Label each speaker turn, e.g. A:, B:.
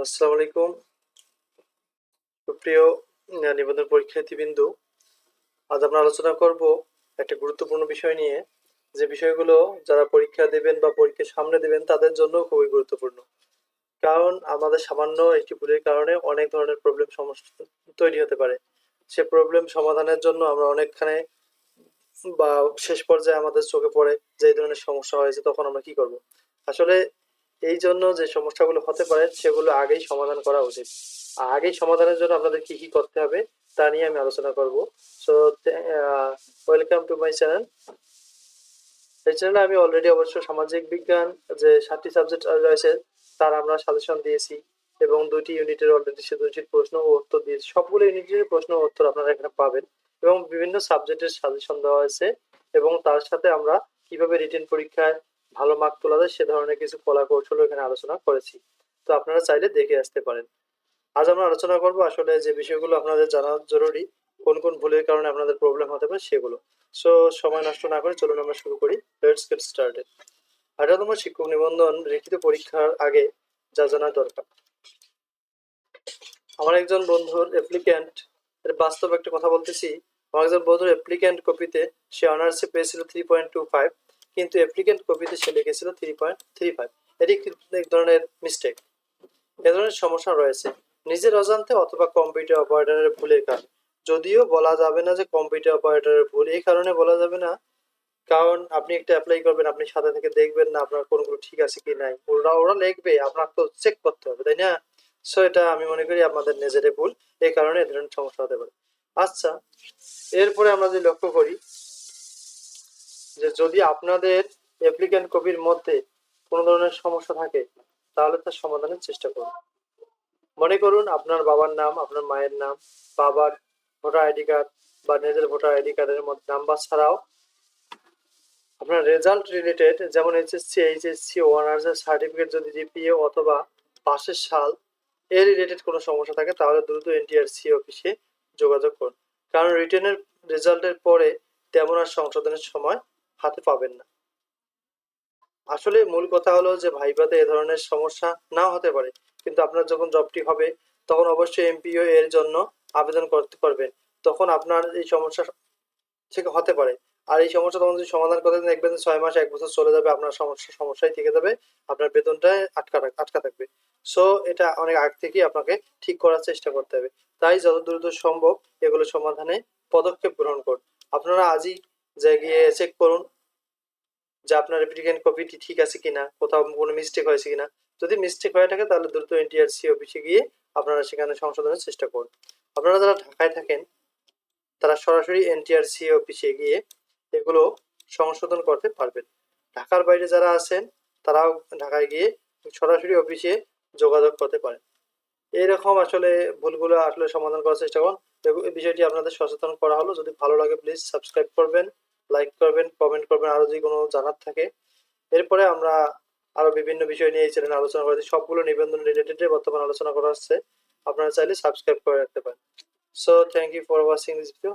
A: আসসালামু আলাইকুম। সুপ্রিয় আহ, নিবন্ধন পরীক্ষার্থীবৃন্দু আজ আমরা আলোচনা করব একটা গুরুত্বপূর্ণ বিষয় নিয়ে। যে বিষয়গুলো যারা পরীক্ষা দেবেন বা পরীক্ষার সামনে দেবেন তাদের জন্য খুবই গুরুত্বপূর্ণ। কারণ আমাদের সামান্য একটি ভুলের কারণে অনেক ধরনের প্রবলেম সমস্যা তৈরি হতে পারে। সে প্রবলেম সমাধানের জন্য আমরা অনেকখানে বা শেষ পর্যায়ে আমাদের চোখে পড়ে যে ধরনের সমস্যা হয়েছে তখন আমরা কি করব? আসলে এই জন্য যে সমস্যাগুলো হতে পারে, সেগুলো আগেই সমাধান করা উচিত। আগেই সমাধানের জন্য আপনাদের কি কি করতে হবে, তা নিয়ে আমি আলোচনা করব। So welcome to my channel এই চ্যানেলে আমি অলরেডি অবশ্য সামাজিক বিজ্ঞান যে সাতটি সাবজেক্ট রয়েছে, তার আমরা সাজেশন দিয়েছি এবং দুটি ইউনিটের অলরেডি সে দুটি প্রশ্ন ও উত্তর দিয়েছি। সবগুলো ইউনিটের প্রশ্ন ও উত্তর আপনারা এখানে পাবেন এবং বিভিন্ন সাবজেক্টের সাজেশন দেওয়া হয়েছে এবং তার সাথে আমরা কীভাবে রিটেন পরীক্ষায় ভালো মার্ক তোলা যায়, সে ধরনের কিছু কলা কৌশল এখানে আলোচনা করেছি। তো আপনারা চাইলে দেখে আসতে পারেন। আজ আমরা আলোচনা করব আসলে যে বিষয়গুলো আপনাদের জানা জরুরি, কোন কোন ভুলের কারণে আপনাদের প্রবলেম হতে পারে সেগুলো। সো সময় নষ্ট না করে চলুন আমরা শুরু করি। লেটস গেট স্টার্টেড আঠারোতম শিক্ষক নিবন্ধন লিখিত পরীক্ষার আগে যা জানা দরকার। আমার একজন বন্ধুর অ্যাপ্লিক্যান্ট এর বাস্তব একটা কথা বলতেছি। আমার একজন বন্ধুর অ্যাপ্লিক্যান্ট কপিতে সে অনার্সে পেয়েছিল থ্রি পয়েন্ট টু ফাইভ কিন্তু অ্যাপ্লিক্যান্ট কপিতে সে লিখেছিল থ্রি পয়েন্ট থ্রি ফাইভ এটি এক ধরনের মিস্টেক এ ধরনের সমস্যা রয়েছে। নিজের অজান্তে অথবা কম্পিউটার অপারেটরের ভুলের কারণে। যদিও বলা যাবে না যে কম্পিউটার অপারেটরের ভুল, এই কারণে বলা যাবে না। কারণ আপনি একটা অ্যাপ্লাই করবেন, আপনি সাথে থেকে দেখবেন না আপনার কোনগুলো ঠিক আছে কি নাই। ওরা ওরা লিখবে, আপনার তো চেক করতে হবে, তাই না? সো এটা আমি মনে করি আপনাদের নিজেদের ভুল। এই কারণে এ ধরনের সমস্যা হতে পারে। আচ্ছা এরপরে আমরা যদি লক্ষ্য করি যে যদি আপনাদের অ্যাপ্লিক্যান্ট কপির মধ্যে কোনো ধরনের সমস্যা থাকে, তাহলে তার সমাধানের চেষ্টা করুন। মনে করুন আপনার বাবার নাম, আপনার মায়ের নাম, বাবার ভোটার আইডি কার্ড বা নিজের ভোটার আইডি কার্ডের মধ্যে নাম্বার ছাড়াও আপনার রেজাল্ট রিলেটেড যেমন এইচএসসি এইচএসসি অনার্সের সার্টিফিকেট যদি জিপিএ অথবা পাশের সাল এর রিলেটেড কোনো সমস্যা থাকে, তাহলে দ্রুত এনটিআরসি অফিসে যোগাযোগ করুন। কারণ রিটেনের রেজাল্টের পরে তেমন আর সংশোধনের সময় হাতে পাবেন না। আসলে মূল কথা হলো যে ভাইভাতে এ ধরনের সমস্যা না হতে পারে, কিন্তু আপনার যখন জবটি হবে, তখন অবশ্যই এমপিও এর জন্য আবেদন করতে করবেন তখন আপনার এই সমস্যা থেকে হতে পারে। আর এই সমস্যা তখন যদি সমাধান করতে দেখবেন ছয় মাস, এক বছর চলে যাবে, আপনার সমস্যা, সমস্যায় থেকে যাবে, আপনার বেতনটা আটকা আটকা থাকবে। সো এটা অনেক আগ থেকেই আপনাকে ঠিক করার চেষ্টা করতে হবে। তাই যত দ্রুত সম্ভব এগুলো সমাধানে পদক্ষেপ গ্রহণ করুন। আপনারা আজই যে গিয়ে চেক করুন যে আপনার অ্যাপ্লিকেন্ট কপিটি ঠিক আছে কিনা, কোথাও কোনো মিস্টেক হয়েছে কিনা। যদি মিস্টেক হয়ে থাকে তাহলে দ্রুত এনটিআরসি অফিসে গিয়ে আপনারা সেখানে সংশোধনের চেষ্টা করুন। আপনারা যারা ঢাকায় থাকেন, তারা সরাসরি এনটিআরসি অফিসে গিয়ে এগুলো সংশোধন করতে পারবেন। ঢাকার বাইরে যারা আছেন, তারাও ঢাকায় গিয়ে সরাসরি অফিসে যোগাযোগ করতে পারেন। এইরকম আসলে ভুলগুলো আসলে সমাধান করার চেষ্টা করুন। বিষয়টি আপনাদের সচেতন করা হলো। যদি ভালো লাগে প্লিজ সাবস্ক্রাইব করবেন। লাইক করবেন কমেন্ট করবেন, আরও যদি কোনো জানার থাকে। এরপরে আমরা আরও বিভিন্ন বিষয় নিয়ে এই চ্যানেলে আলোচনা করেছি। সবগুলো নিবন্ধন রিলেটেড বর্তমানে আলোচনা করা হচ্ছে। আপনারা চাইলে সাবস্ক্রাইব করে রাখতে পারেন। So thank you for watching this video